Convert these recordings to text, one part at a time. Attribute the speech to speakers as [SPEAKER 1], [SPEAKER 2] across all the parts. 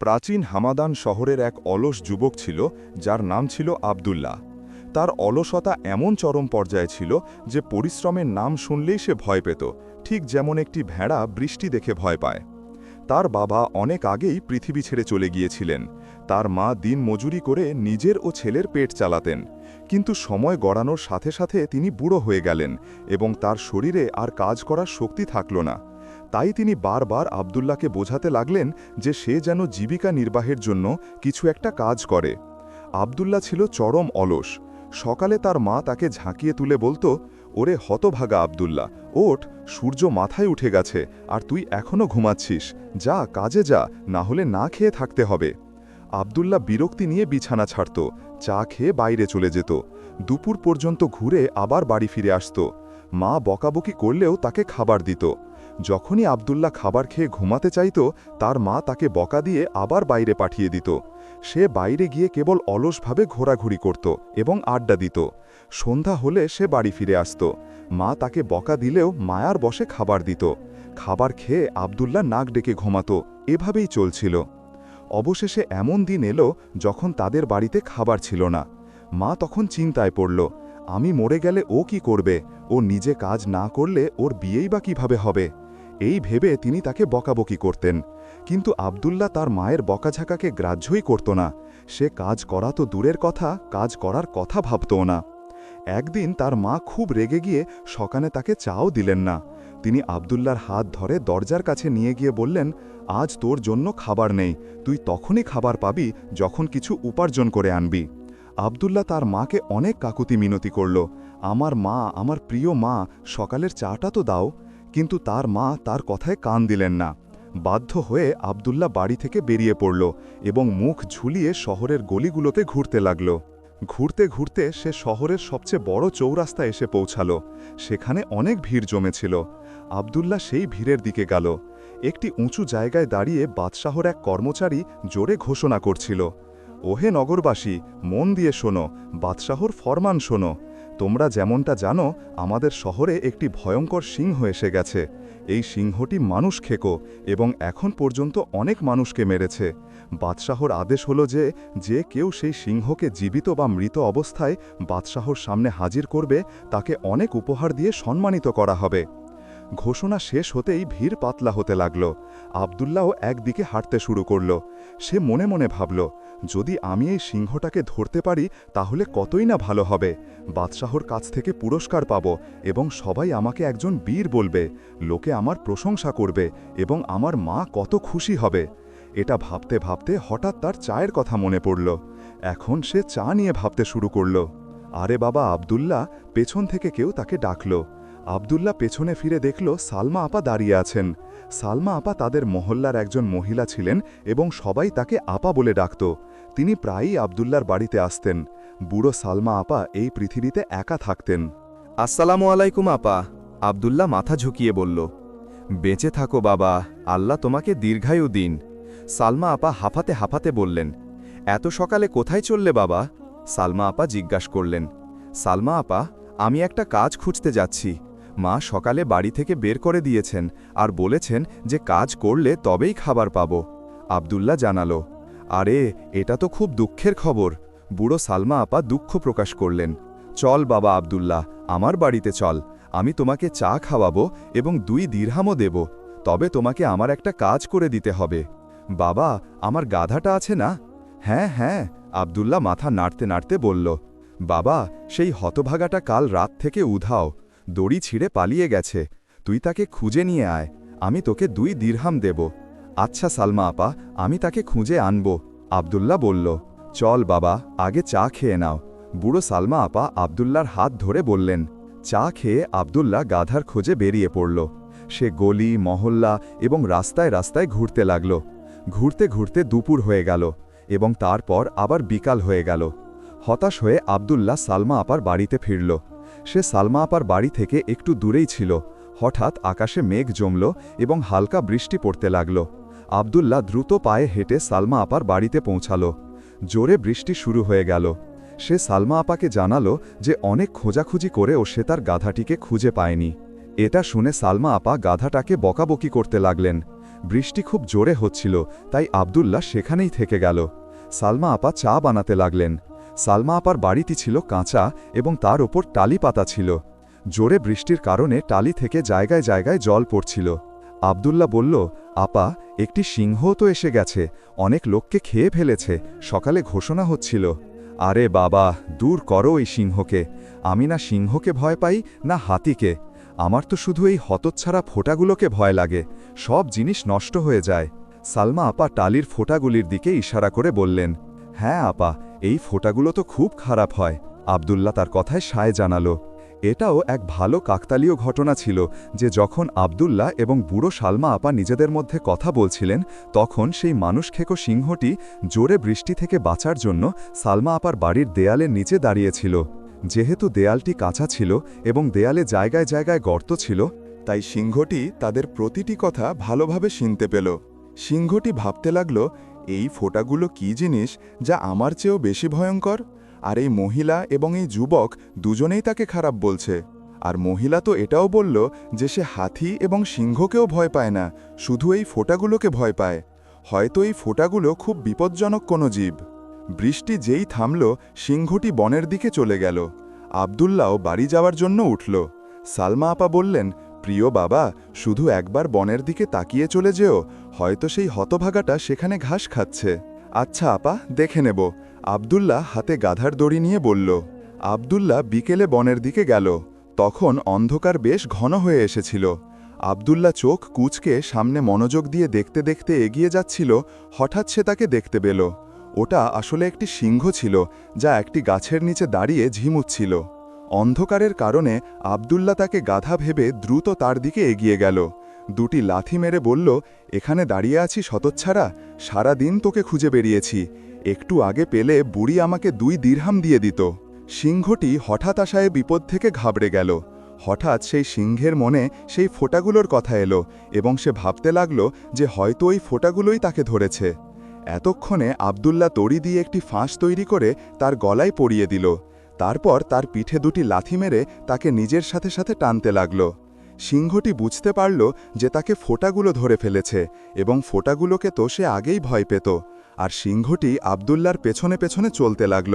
[SPEAKER 1] প্রাচীন হামাদান শহরের এক অলস যুবক ছিল, যার নাম ছিল আবদুল্লাহ। তার অলসতা এমন চরম পর্যায়ে ছিল যে পরিশ্রমের নাম শুনলেই সে ভয় পেত, ঠিক যেমন একটি ভেড়া বৃষ্টি দেখে ভয় পায়। তার বাবা অনেক আগেই পৃথিবী ছেড়ে চলে গিয়েছিলেন। তার মা দিন মজুরি করে নিজের ও ছেলের পেট চালাতেন, কিন্তু সময় গড়ানোর সাথে সাথে তিনি বুড়ো হয়ে গেলেন এবং তার শরীরে আর কাজ করার শক্তি থাকল না। তাই তিনি বারবার আবদুল্লাহকে বোঝাতে লাগলেন যে সে যেন জীবিকা নির্বাহের জন্য কিছু একটা কাজ করে। আবদুল্লাহ ছিল চরম অলস। সকালে তার মা তাকে ঝাঁকিয়ে তুলে বলতো, ওরে হতভাগা আবদুল্লাহ, ওঠ, সূর্য মাথায় উঠে গেছে, আর তুই এখনও ঘুমাচ্ছিস, যা, কাজে যা, না হলে না খেয়ে থাকতে হবে। আবদুল্লাহ বিরক্তি নিয়ে বিছানা ছাড়ত, চা খেয়ে বাইরে চলে যেত। দুপুর পর্যন্ত ঘুরে আবার বাড়ি ফিরে আসত। মা বকাবকি করলেও তাকে খাবার দিত। যখনই আবদুল্লাহ খাবার খেয়ে ঘুমাতে চাইত, তার মা তাকে বকা দিয়ে আবার বাইরে পাঠিয়ে দিত। সে বাইরে গিয়ে কেবল অলসভাবে ঘোরাঘুরি করত এবং আড্ডা দিত। সন্ধ্যা হলে সে বাড়ি ফিরে আসত। মা তাকে বকা দিলেও মায়ার বসে খাবার দিত। খাবার খেয়ে আবদুল্লাহ নাক ডেকে ঘুমাত। এভাবেই চলছিল। অবশেষে এমন দিন এলো যখন তাদের বাড়িতে খাবার ছিল না। মা তখন চিন্তায় পড়ল, আমি মরে গেলে ও কি করবে? ও নিজে কাজ না করলে ওর বিয়েই বা কীভাবে হবে? এই ভেবে তিনি তাকে বকাবকি করতেন। কিন্তু আবদুল্লাহ তার মায়ের বকাঝাকাকে গ্রাহ্যই করত না। সে কাজ করা তো দূরের কথা, কাজ করার কথা ভাবতও না। একদিন তার মা খুব রেগে গিয়ে সকানে তাকে চাও দিলেন না। তিনি আবদুল্লার হাত ধরে দরজার কাছে নিয়ে গিয়ে বললেন, আজ তোর জন্য খাবার নেই। তুই তখনই খাবার পাবি যখন কিছু উপার্জন করে আনবি। আবদুল্লাহ তার মাকে অনেক কাকুতি মিনতি করল। আমার মা, আমার প্রিয় মা, সকালের চাটা তো দাও। কিন্তু তার মা তার কথায় কান দিলেন না। বাধ্য হয়ে আবদুল্লাহ বাড়ি থেকে বেরিয়ে পড়ল এবং মুখ ঝুলিয়ে শহরের গলিগুলোতে ঘুরতে লাগল। ঘুরতে ঘুরতে সে শহরের সবচেয়ে বড় চৌরাস্তা এসে পৌঁছালো। সেখানে অনেক ভিড় জমেছিল। আবদুল্লাহ সেই ভিড়ের দিকে গেল। একটি উঁচু জায়গায় দাঁড়িয়ে বাদশাহর এক কর্মচারী জোরে ঘোষণা করছিল, ওহে নগরবাসী, মন দিয়ে শোনো, বাদশাহর ফরমান শোনো। তোমরা যেমনটা জানো, আমাদের শহরে একটি ভয়ঙ্কর সিংহ এসে গেছে। এই সিংহটি মানুষ খেকো এবং এখন পর্যন্ত অনেক মানুষকে মেরেছে। বাদশাহর আদেশ হলো যে যে কেউ সেই সিংহকে জীবিত বা মৃত অবস্থায় বাদশাহর সামনে হাজির করবে, তাকে অনেক উপহার দিয়ে সম্মানিত করা হবে। ঘোষণা শেষ হতেই ভিড় পাতলা হতে লাগল। আবদুল্লাও একদিকে হাঁটতে শুরু করল। সে মনে মনে ভাবল যদি আমি এই সিংহটাকে ধরতে পারি, তাহলে কতই না ভালো হবে। বাদশাহর কাছ থেকে পুরস্কার পাব এবং সবাই আমাকে একজন বীর বলবে, লোকে আমার প্রশংসা করবে এবং আমার মা কত খুশি হবে। এটা ভাবতে ভাবতে হঠাৎ তার চায়ের কথা মনে পড়ল। এখন সে চা নিয়ে ভাবতে শুরু করল। আরে বাবা আবদুল্লাহ, পেছন থেকে কেউ তাকে ডাকল। আবদুল্লাহ পেছনে ফিরে দেখল সালমা আপা দাঁড়িয়ে আছেন। সালমা আপা তাদের মহল্লার একজন মহিলা ছিলেন এবং সবাই তাকে আপা বলে ডাকত। তিনি প্রায়ই আবদুল্লার বাড়িতে আসতেন। বুড়ো সালমা আপা এই পৃথিবীতে একা থাকতেন।
[SPEAKER 2] আসসালামু আলাইকুম আপা, আবদুল্লাহ মাথা ঝুঁকিয়ে বলল। বেঁচে থাকো বাবা, আল্লাহ তোমাকে দীর্ঘায়ু দিন। সালমা আপা হাফাতে হাফাতে বললেন। এত সকালে কোথায় চললে বাবা? সালমা আপা জিজ্ঞাস করলেন। সালমা আপা, আমি একটা কাজ খুঁজতে যাচ্ছি। মা সকালে বাড়ি থেকে বের করে দিয়েছেন আর বলেছেন যে কাজ করলে তবেই খাবার পাব। আবদুল্লা জানালো। আরে, এটা তো খুব দুঃখের খবর। বুড়ো সালমা আপা দুঃখ প্রকাশ করলেন। চল বাবা আবদুল্লাহ, আমার বাড়িতে চল। আমি তোমাকে চা খাওয়াবো এবং দুই দীর্হামও দেব। তবে তোমাকে আমার একটা কাজ করে দিতে হবে। বাবা, আমার গাধাটা আছে না? হ্যাঁ হ্যাঁ আবদুল্লাহ মাথা নাড়তে নাড়তে বলল। বাবা, সেই হতভাগাটা কাল রাত থেকে উধাও। দড়ি ছিঁড়ে পালিয়ে গেছে। তুই তাকে খুঁজে নিয়ে আয়। আমি তোকে দুই দীর্হাম দেব। আচ্ছা সালমা আপা, আমি তাকে খুঁজে আনব। আবদুল্লাহ বলল, চল বাবা, আগে চা খেয়ে নাও। বুড়ো সালমা আপা আবদুল্লার হাত ধরে বললেন, চা খেয়ে আবদুল্লাহ গাধার খোঁজে বেরিয়ে পড়ল। সে গলি, মহল্লা এবং রাস্তায় রাস্তায় ঘুরতে লাগল। ঘুরতে ঘুরতে দুপুর হয়ে গেল এবং তারপর আবার বিকাল হয়ে গেল। হতাশ হয়ে আবদুল্লাহ সালমা আপার বাড়িতে ফিরল। সে সালমা আপার বাড়ি থেকে একটু দূরেই ছিল। হঠাৎ আকাশে মেঘ জমল এবং হালকা বৃষ্টি পড়তে লাগল। আবদুল্লাহ দ্রুত পায়ে হেঁটে সালমা আপার বাড়িতে পৌঁছাল। জোরে বৃষ্টি শুরু হয়ে গেল। সে সালমা আপাকে জানালো যে অনেক খোঁজাখুঁজি করে ও সে তার গাধাটিকে খুঁজে পায়নি। এটা শুনে সালমা আপা গাধাটাকে বকাবকি করতে লাগলেন। বৃষ্টি খুব জোরে হচ্ছিল, তাই আবদুল্লাহ সেখানেই থেকে গেল। সালমা আপা চা বানাতে লাগলেন। সালমা আপার বাড়িটি ছিল কাঁচা এবং তার ওপর টালি পাতা ছিল। জোরে বৃষ্টির কারণে টালি থেকে জায়গায় জায়গায় জল পড়ছিল। আবদুল্লাহ বলল আপা, একটি সিংহও তো এসে গেছে। অনেক লোককে খেয়ে ফেলেছে। সকালে ঘোষণা হচ্ছিল। আরে বাবা, দূর করো এই সিংহকে। আমি না সিংহকে ভয় পাই, না হাতিকে। আমার তো শুধু এই হতচ্ছাড়া ফোঁটাগুলোকে ভয় লাগে। সব জিনিস নষ্ট হয়ে যায়। সালমা আপা টালির ফোঁটাগুলির দিকে ইশারা করে বললেন হ্যাঁ আপা, এই ফোঁটাগুলো তো খুব খারাপ হয়। আবদুল্লাহ তার কথায় সায় জানালো। এটাও এক ভালো কাকতালীয় ঘটনা ছিল যে যখন আবদুল্লাহ এবং বুড়ো সালমা আপা নিজেদের মধ্যে কথা বলছিলেন, তখন সেই মানুষ খেকো সিংহটি জোরে বৃষ্টি থেকে বাঁচার জন্য সালমা আপার বাড়ির দেয়ালের নিচে দাঁড়িয়েছিল। যেহেতু দেয়ালটি কাঁচা ছিল এবং দেয়ালে জায়গায় জায়গায় গর্ত ছিল,
[SPEAKER 1] তাই সিংহটি তাদের প্রতিটি কথা ভালোভাবে শুনতে পেল। সিংহটি ভাবতে লাগল, এই ফোঁটাগুলো কি জিনিস যা আমার চেয়েও বেশি ভয়ঙ্কর? আর এই মহিলা এবং এই যুবক দুজনেই তাকে খারাপ বলছে। আর মহিলা তো এটাও বলল যে সে হাতি এবং সিংহকেও ভয় পায় না, শুধু এই ফোঁটাগুলোকে ভয় পায়। হয়তো এই ফোটাগুলো খুব বিপজ্জনক কোনো জীব। বৃষ্টি যেই থামল, সিংহটি বনের দিকে চলে গেল। আবদুল্লাও বাড়ি যাওয়ার জন্য উঠল। সালমা আপা বললেন, প্রিয় বাবা, শুধু একবার বনের দিকে তাকিয়ে চলে যেও, হয়তো সেই হতভাগাটা সেখানে ঘাস খাচ্ছে। আচ্ছা আপা, দেখে নেব। আবদুল্লাহ হাতে গাধার দড়ি নিয়ে বলল, আবদুল্লাহ বিকেলে বনের দিকে গেল। তখন অন্ধকার বেশ ঘন হয়ে এসেছিল। আবদুল্লাহ চোখ কুচকে সামনে মনোযোগ দিয়ে দেখতে দেখতে এগিয়ে যাচ্ছিল, হঠাৎ সে তাকে দেখতে পেল। ওটা আসলে একটি সিংহ ছিল, যা একটি গাছের নিচে দাঁড়িয়ে ঝিমুচ্ছিল। অন্ধকারের কারণে আবদুল্লা তাকে গাধা ভেবে দ্রুত তার দিকে এগিয়ে গেল। দুটি লাথি মেরে বলল, এখানে দাঁড়িয়ে আছি শতচ্ছাড়া সারা দিন তোকে খুঁজে বেরিয়েছি। একটু আগে পেলে বুড়ি আমাকে দুই দীর্হাম দিয়ে দিত। সিংহটি হঠাৎ আশায় বিপদ থেকে ঘাবড়ে গেল। হঠাৎ সেই সিংহের মনে সেই ফোঁটাগুলোর কথা এলো এবং সে ভাবতে লাগল যে হয়তো ওই ফোঁটাগুলোই তাকে ধরেছে। এতক্ষণে আবদুল্লা তড়ি দিয়ে একটি ফাঁস তৈরি করে তার গলায় পরিয়ে দিল। তারপর তার পিঠে দুটি লাথি মেরে তাকে নিজের সাথে সাথে টানতে লাগল। সিংহটি বুঝতে পারল যে তাকে ফোঁটাগুলো ধরে ফেলেছে এবং ফোঁটাগুলোকে তো সে আগেই ভয় পেত। আর সিংহটি আবদুল্লার পেছনে পেছনে চলতে লাগল।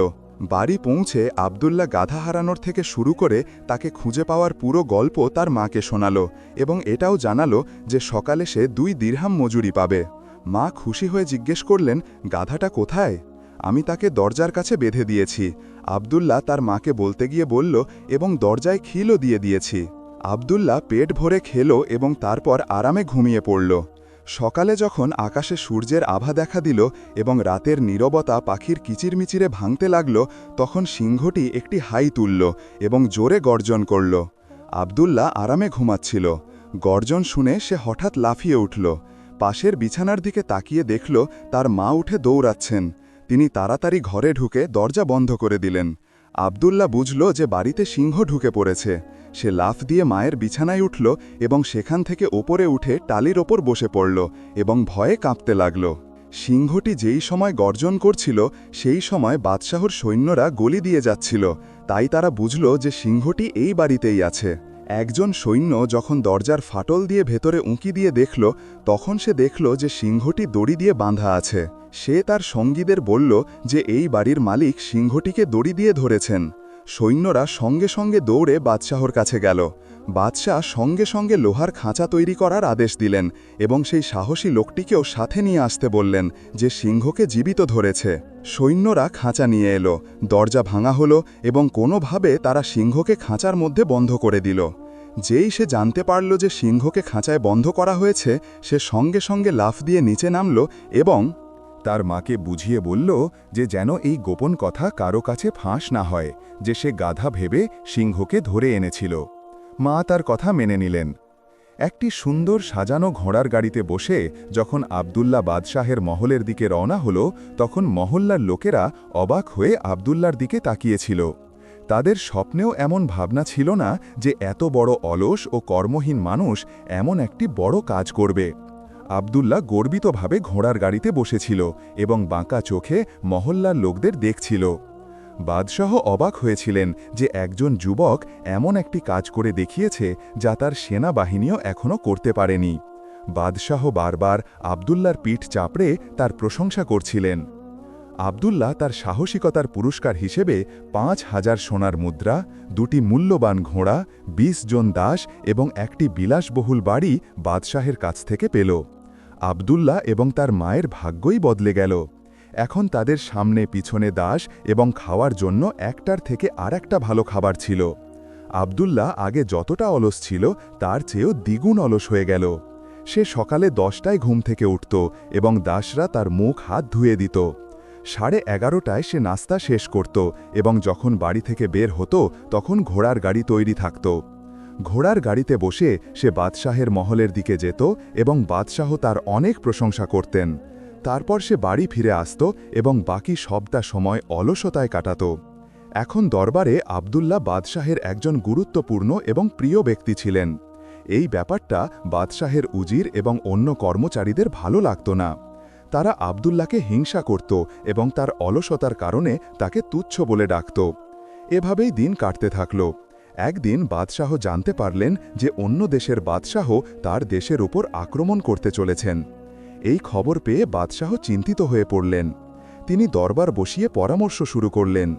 [SPEAKER 1] বাড়ি পৌঁছে আবদুল্লা গাধা হারানোর থেকে শুরু করে তাকে খুঁজে পাওয়ার পুরো গল্প তার মাকে শোনালো এবং এটাও জানালো যে সকালে সে দুই দীর্হাম মজুরি পাবে। মা খুশি হয়ে জিজ্ঞেস করলেন, গাধাটা কোথায়? আমি তাকে দরজার কাছে বেঁধে দিয়েছি। আবদুল্লাহ তার মাকে বলতে গিয়ে বলল, এবং দরজায় খিলও দিয়ে দিয়েছি। আবদুল্লাহ পেট ভরে খেলো এবং তারপর আরামে ঘুমিয়ে পড়ল। সকালে যখন আকাশে সূর্যের আভা দেখা দিল এবং রাতের নীরবতা পাখির কিচিরমিচিরে ভাঙতে লাগল, তখন সিংহটি একটি হাই তুলল এবং জোরে গর্জন করল। আবদুল্লাহ আরামে ঘুমাচ্ছিল। গর্জন শুনে সে হঠাৎ লাফিয়ে উঠল। পাশের বিছানার দিকে তাকিয়ে দেখল, তার মা উঠে দৌড়াচ্ছেন। তিনি তাড়াতাড়ি ঘরে ঢুকে দরজা বন্ধ করে দিলেন। আবদুল্লাহ বুঝল যে বাড়িতে সিংহ ঢুকে পড়েছে। সে লাফ দিয়ে মায়ের বিছানায় উঠল এবং সেখান থেকে ওপরে উঠে টালির ওপর বসে পড়ল এবং ভয়ে কাঁপতে লাগল। সিংহটি যেই সময় গর্জন করছিল, সেই সময় বাদশাহর সৈন্যরা গলি দিয়ে যাচ্ছিল। তাই তারা বুঝল যে সিংহটি এই বাড়িতেই আছে। একজন সৈন্য যখন দরজার ফাটল দিয়ে ভেতরে উঁকি দিয়ে দেখল, তখন সে দেখল যে সিংহটি দড়ি দিয়ে বাঁধা আছে। সে তার সঙ্গীদের বলল যে এই বাড়ির মালিক সিংহটিকে দড়ি দিয়ে ধরেছেন। সৈন্যরা সঙ্গে সঙ্গে দৌড়ে বাদশাহর কাছে গেল। বাদশাহ সঙ্গে সঙ্গে লোহার খাঁচা তৈরি করার আদেশ দিলেন এবং সেই সাহসী লোকটিকেও সাথে নিয়ে আসতে বললেন যে সিংহকে জীবিত ধরেছে। সৈন্যরা খাঁচা নিয়ে এলো, দরজা ভাঙা হলো এবং কোনোভাবে তারা সিংহকে খাঁচার মধ্যে বন্ধ করে দিল। যেই সে জানতে পারল যে সিংহকে খাঁচায় বন্ধ করা হয়েছে, সে সঙ্গে সঙ্গে লাফ দিয়ে নিচে নামল এবং
[SPEAKER 3] তার মাকে বুঝিয়ে বলল যে যেন এই গোপন কথা কারও কাছে ফাঁস না হয়, যে সে গাধা ভেবে সিংহকে ধরে এনেছিল। মা তার কথা মেনে নিলেন। একটি সুন্দর সাজানো ঘোড়ার গাড়িতে বসে যখন আবদুল্লা বাদশাহের মহলের দিকে রওনা হল, তখন মহল্লার লোকেরা অবাক হয়ে আবদুল্লার দিকে তাকিয়েছিল। তাদের স্বপ্নেও এমন ভাবনা ছিল না যে এত বড় অলস ও কর্মহীন মানুষ এমন একটি বড় কাজ করবে। আবদুল্লাহ গর্বিতভাবে ঘোড়ার গাড়িতে বসেছিল এবং বাঁকা চোখে মহল্লার লোকদের দেখছিল। বাদশাহ অবাক হয়েছিলেন যে একজন যুবক এমন একটি কাজ করে দেখিয়েছে যা তার সেনাবাহিনীও এখনও করতে পারেনি। বাদশাহ বারবার আবদুল্লার পিঠ চাপড়ে তার প্রশংসা করছিলেন। আবদুল্লাহ তার সাহসিকতার পুরস্কার হিসেবে পাঁচ হাজার সোনার মুদ্রা, দুটি মূল্যবান ঘোড়া ২০ জন দাস এবং একটি বিলাসবহুল বাড়ি বাদশাহের কাছ থেকে পেল। আবদুল্লাহ এবং তার মায়ের ভাগ্যই বদলে গেল। এখন তাদের সামনে পিছনে দাস এবং খাওয়ার জন্য একটার থেকে আর একটা ভালো খাবার ছিল। আবদুল্লাহ আগে যতটা অলস ছিল, তার চেয়েও দ্বিগুণ অলস হয়ে গেল। সে সকালে দশটায় ঘুম থেকে উঠত এবং দাসরা তার মুখ হাত ধুয়ে দিত। সাড়ে এগারোটায় সে নাস্তা শেষ করত এবং যখন বাড়ি থেকে বের হতো, তখন ঘোড়ার গাড়ি তৈরি থাকত। ঘোড়ার গাড়িতে বসে সে বাদশাহের মহলের দিকে যেত এবং বাদশাহ তার অনেক প্রশংসা করতেন। তারপর সে বাড়ি ফিরে আসত এবং বাকি সবটা সময় অলসতায় কাটাত। এখন দরবারে আবদুল্লাহ বাদশাহের একজন গুরুত্বপূর্ণ এবং প্রিয় ব্যক্তি ছিলেন। এই ব্যাপারটা বাদশাহের উজির এবং অন্য কর্মচারীদের ভালো লাগত না। তারা আবদুল্লাকে হিংসা করত এবং তার অলসতার কারণে তাকে তুচ্ছ বলে ডাকত। এভাবেই দিন কাটতে থাকল। একদিন বাদশাহ জানতে পারলেন যে অন্য দেশের বাদশাহ তার দেশের উপর আক্রমণ করতে চলেছেন। এই খবর পেয়ে বাদশাহ চিন্তিত হয়ে পড়লেন। তিনি দরবার বসিয়ে পরামর্শ শুরু করলেন।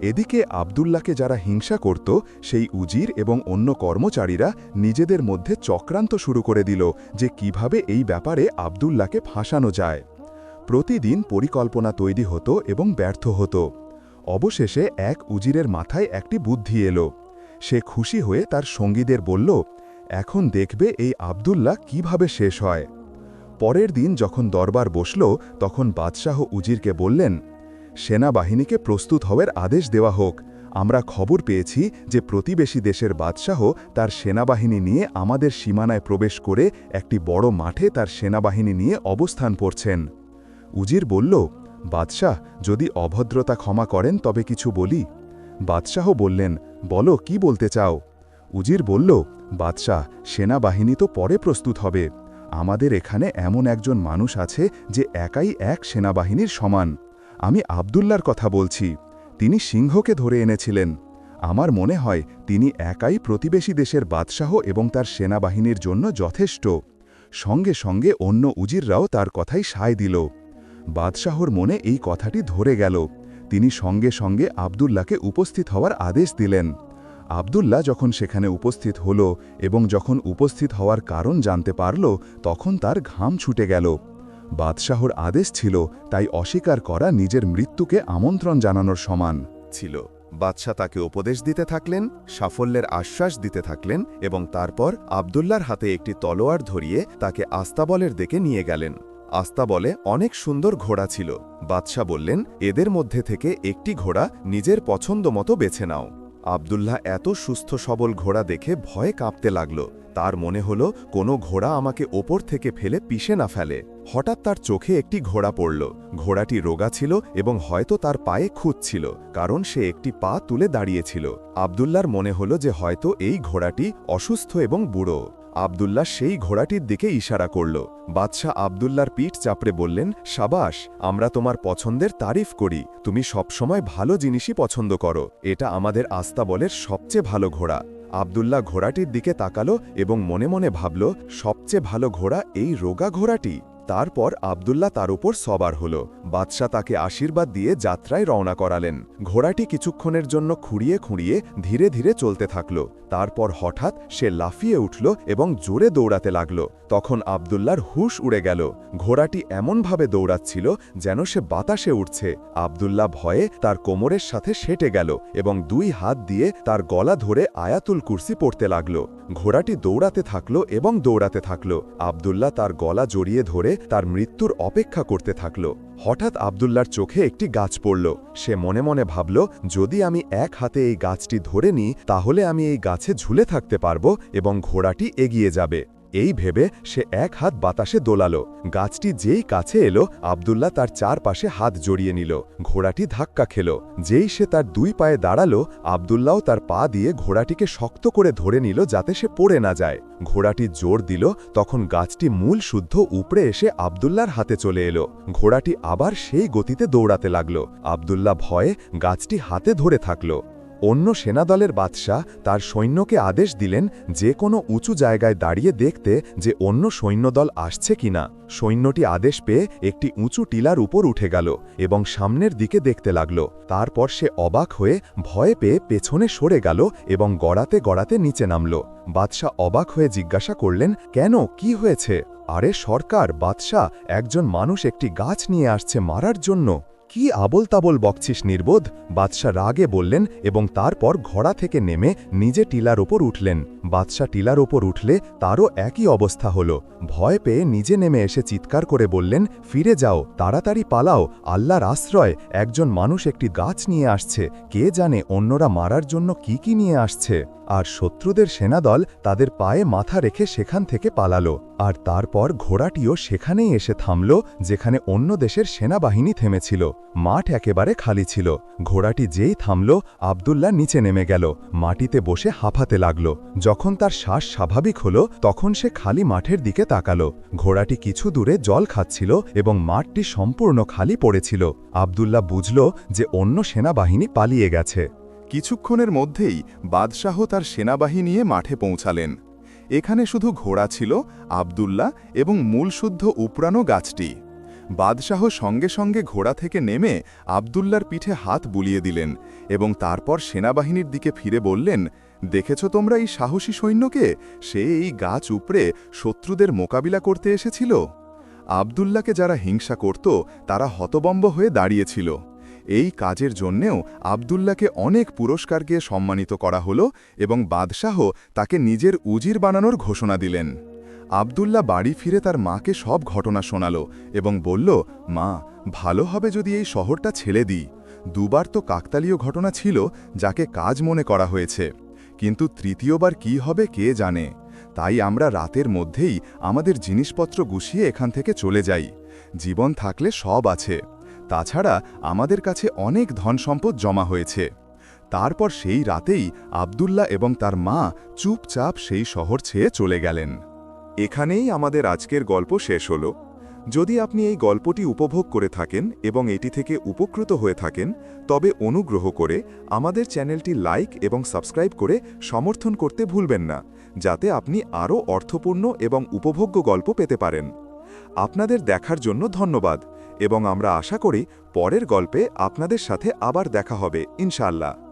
[SPEAKER 3] এদিকে আবদুল্লাকে যারা হিংসা করত, সেই উজির এবং অন্য কর্মচারীরা নিজেদের মধ্যে চক্রান্ত শুরু করে দিল যে কীভাবে এই ব্যাপারে আবদুল্লাকে ফাঁসানো যায়। প্রতিদিন পরিকল্পনা তৈরি হতো এবং ব্যর্থ হতো। অবশেষে এক উজিরের মাথায় একটি বুদ্ধি এলো। সে খুশি হয়ে তার সঙ্গীদের বলল, এখন দেখবে এই আবদুল্লাহ কীভাবে শেষ হয়। পরের দিন যখন দরবার বসল, তখন বাদশাহ উজিরকে বললেন, সেনাবাহিনীকে প্রস্তুত হওয়ার আদেশ দেওয়া হোক। আমরা খবর পেয়েছি যে প্রতিবেশী দেশের বাদশাহ তার সেনাবাহিনী নিয়ে আমাদের সীমানায় প্রবেশ করে একটি বড় মাঠে তার সেনাবাহিনী নিয়ে অবস্থান করছেন। উজির বলল, বাদশাহ, যদি অভদ্রতা ক্ষমা করেন তবে কিছু বলি। বাদশাহ বললেন, বলো, কি বলতে চাও? উজির বলল, বাদশাহ, সেনাবাহিনী তো পরে প্রস্তুত হবে। আমাদের এখানে এমন একজন মানুষ আছে যে একাই এক সেনাবাহিনীর সমান। আমি আবদুল্লার কথা বলছি। তিনি সিংহকে ধরে এনেছিলেন। আমার মনে হয় তিনি একাই প্রতিবেশী দেশের বাদশাহ এবং তার সেনাবাহিনীর জন্য যথেষ্ট। সঙ্গে সঙ্গে অন্য উজিররাও তার কথাই সায় দিল। বাদশাহর মনে এই কথাটি ধরে গেল। তিনি সঙ্গে সঙ্গে আবদুল্লাকে উপস্থিত হওয়ার আদেশ দিলেন। আবদুল্লাহ যখন সেখানে উপস্থিত হল এবং যখন উপস্থিত হওয়ার কারণ জানতে পারল, তখন তার ঘাম ছুটে গেল। বাদশাহর আদেশ ছিল, তাই অস্বীকার করা নিজের মৃত্যুকে আমন্ত্রণ জানানোর সমান।
[SPEAKER 2] ছিল। বাদশাহ তাকে উপদেশ দিতে থাকলেন, সাফল্যের আশ্বাস দিতে থাকলেন এবং তারপর আবদুল্লার হাতে একটি তলোয়ার ধরিয়ে তাকে আস্তাবলের দিকে নিয়ে গেলেন। আস্তাবলে অনেক সুন্দর ঘোড়া ছিল। বাদশাহ বললেন, এদের মধ্যে থেকে একটি ঘোড়া নিজের পছন্দ মতো বেছে নাও। আবদুল্লাহ এত সুস্থ সবল ঘোড়া দেখে ভয়ে কাঁপতে লাগল। তার মনে হল, কোনো ঘোড়া আমাকে ওপর থেকে ফেলে পিষে না ফেলে। হঠাৎ তার চোখে একটি ঘোড়া পড়ল। ঘোড়াটি রোগা ছিল এবং হয়তো তার পায়ে খুঁত ছিল, কারণ সে একটি পা তুলে দাঁড়িয়েছিল। আবদুল্লার মনে হল যে হয়তো এই ঘোড়াটি অসুস্থ এবং বুড়ো। আবদুল্লাহ সেই ঘোড়াটির দিকে ইশারা করল। বাদশাহ আবদুল্লার পিঠ চাপড়ে বললেন, সাবাস, আমরা তোমার পছন্দের তারিফ করি। তুমি সবসময় ভালো জিনিসই পছন্দ করো। এটা আমাদের আস্তাবলের সবচেয়ে ভালো ঘোড়া। আবদুল্লাহ ঘোড়াটির দিকে তাকালো এবং মনে মনে ভাবল, সবচেয়ে ভালো ঘোড়া এই রোগা ঘোড়াটি। তারপর আবদুল্লাহ তার উপর সবার হল। বাদশাহ তাকে আশীর্বাদ দিয়ে যাত্রায় রওনা করালেন। ঘোড়াটি কিছুক্ষণের জন্য খুঁড়িয়ে খুঁড়িয়ে ধীরে ধীরে চলতে থাকল। তারপর হঠাৎ সে লাফিয়ে উঠল এবং জোরে দৌড়াতে লাগল। তখন আবদুল্লার হুশ উড়ে গেল। ঘোড়াটি এমনভাবে দৌড়াচ্ছিল যেন সে বাতাসে উঠছে আবদুল্লাহ ভয়ে তার কোমরের সাথে সেটে গেল এবং দুই হাত দিয়ে তার গলা ধরে আয়াতুল কুর্সি পড়তে লাগল। ঘোড়াটি দৌড়াতে থাকল এবং দৌড়াতে থাকল। আবদুল্লাহ তার গলা জড়িয়ে ধরে তার মৃত্যুর অপেক্ষা করতে থাকল। হঠাৎ আবদুল্লার চোখে একটি গাছ পড়ল। সে মনে মনে ভাবল, যদি আমি এক হাতে এই গাছটি ধরে নিই, তাহলে আমি এই গাছে ঝুলে থাকতে পারব এবং ঘোড়াটি এগিয়ে যাবে। এই ভেবে সে এক হাত বাতাসে দোলালো। গাছটি যেই কাছে এলো, আবদুল্লাহ তার চারপাশে হাত জড়িয়ে নিল। ঘোড়াটি ধাক্কা খেল। যেই সে তার দুই পায়ে দাঁড়াল আবদুল্লাও তার পা দিয়ে ঘোড়াটিকে শক্ত করে ধরে নিল যাতে সে পড়ে না যায়। ঘোড়াটি জোর দিল, তখন গাছটি মূল শুদ্ধ উপড়ে এসে আবদুল্লার হাতে চলে এলো। ঘোড়াটি আবার সেই গতিতে দৌড়াতে লাগল। আবদুল্লাহ ভয়ে গাছটি হাতে ধরে থাকল।
[SPEAKER 3] অন্য সেনাদলের বাদশাহ তার সৈন্যকে আদেশ দিলেন যে কোনো উঁচু জায়গায় দাঁড়িয়ে দেখতে যে অন্য সৈন্যদল আসছে কিনা। সৈন্যটি আদেশ পেয়ে একটি উঁচু টিলার উপর উঠে গেল এবং সামনের দিকে দেখতে লাগল। তারপর সে অবাক হয়ে ভয়ে পেয়ে পেছনে সরে গেল এবং গড়াতে গড়াতে নিচে নামল। বাদশাহ অবাক হয়ে জিজ্ঞাসা করলেন, কেন? কি হয়েছে? আরে সরকার, বাদশাহ, একজন মানুষ একটি গাছ নিয়ে আসছে মারার জন্য। কি আবল তাবল বকছিস নির্বোধ? বাদশাহ রাগে বললেন এবং তারপর ঘোড়া থেকে নেমে নিজে টিলার ওপর উঠলেন। বাদশাহ টিলার ওপর উঠলে তারও একই অবস্থা হল। ভয় পেয়ে নিজে নেমে এসে চিৎকার করে বললেন, ফিরে যাও, তাড়াতাড়ি পালাও, আল্লাহর আশ্রয়। একজন মানুষ একটি গাছ নিয়ে আসছে। কে জানে অন্যরা মারার জন্য কি কি নিয়ে আসছে? আর শত্রুদের সেনাদল তাদের পায়ে মাথা রেখে সেখান থেকে পালালো। আর তারপর ঘোড়াটিও সেখানেই এসে থামল, যেখানে অন্য দেশের সেনাবাহিনী থেমেছিল। মাঠ একেবারে খালি ছিল। ঘোড়াটি যেই থামল, আবদুল্লাহ নিচে নেমে গেল। মাটিতে বসে হাঁফাতে লাগল। যখন তার শ্বাস স্বাভাবিক হল, তখন সে খালি মাঠের দিকে তাকালো। ঘোড়াটি কিছু দূরে জল খাচ্ছিল এবং মাঠটি সম্পূর্ণ খালি পড়েছিল। আবদুল্লাহ বুঝল যে অন্য সেনাবাহিনী পালিয়ে গেছে।
[SPEAKER 1] কিছুক্ষণের মধ্যেই বাদশাহ তার সেনাবাহিনী নিয়ে মাঠে পৌঁছালেন। এখানে শুধু ঘোড়া ছিল, আবদুল্লাহ এবং মূলশুদ্ধ উপরানো গাছটি। বাদশাহ সঙ্গে সঙ্গে ঘোড়া থেকে নেমে আবদুল্লার পিঠে হাত বুলিয়ে দিলেন এবং তারপর সেনাবাহিনীর দিকে ফিরে বললেন, দেখেছ তোমরা এই সাহসী সৈন্যকে? সে এই গাছ উপড়ে শত্রুদের মোকাবিলা করতে এসেছিল? আবদুল্লাকে যারা হিংসা করত, তারা হতবম্ব হয়ে দাঁড়িয়েছিল। এই কাজের জন্যেও আবদুল্লাকে অনেক পুরস্কার দিয়ে সম্মানিত করা হলো এবং বাদশাহ তাকে নিজের উজির বানানোর ঘোষণা দিলেন। আবদুল্লাহ বাড়ি ফিরে তার মাকে সব ঘটনা শোনাল এবং বলল, মা, ভালো হবে যদি এই শহরটা ছেড়ে দিই। দুবার তো কাকতালীয় ঘটনা ছিল যাকে কাজ মনে করা হয়েছে। কিন্তু তৃতীয়বার কি হবে কে জানে। তাই আমরা রাতের মধ্যেই আমাদের জিনিসপত্র গুছিয়ে এখান থেকে চলে যাই। জীবন থাকলে সব আছে। তাছাড়া আমাদের কাছে অনেক ধন সম্পদ জমা হয়েছে। তারপর সেই রাতেই আবদুল্লা এবং তার মা চুপচাপ সেই শহর ছেয়ে চলে গেলেন। এখানেই আমাদের আজকের গল্প শেষ হল। যদি আপনি এই গল্পটি উপভোগ করে থাকেন এবং এটি থেকে উপকৃত হয়ে থাকেন, তবে অনুগ্রহ করে আমাদের চ্যানেলটি লাইক এবং সাবস্ক্রাইব করে সমর্থন করতে ভুলবেন না, যাতে আপনি আরও অর্থপূর্ণ এবং উপভোগ্য গল্প পেতে পারেন। আপনাদের দেখার জন্য ধন্যবাদ, এবং আমরা আশা করি পরের গল্পে আপনাদের সাথে আবার দেখা হবে, ইনশাআল্লাহ।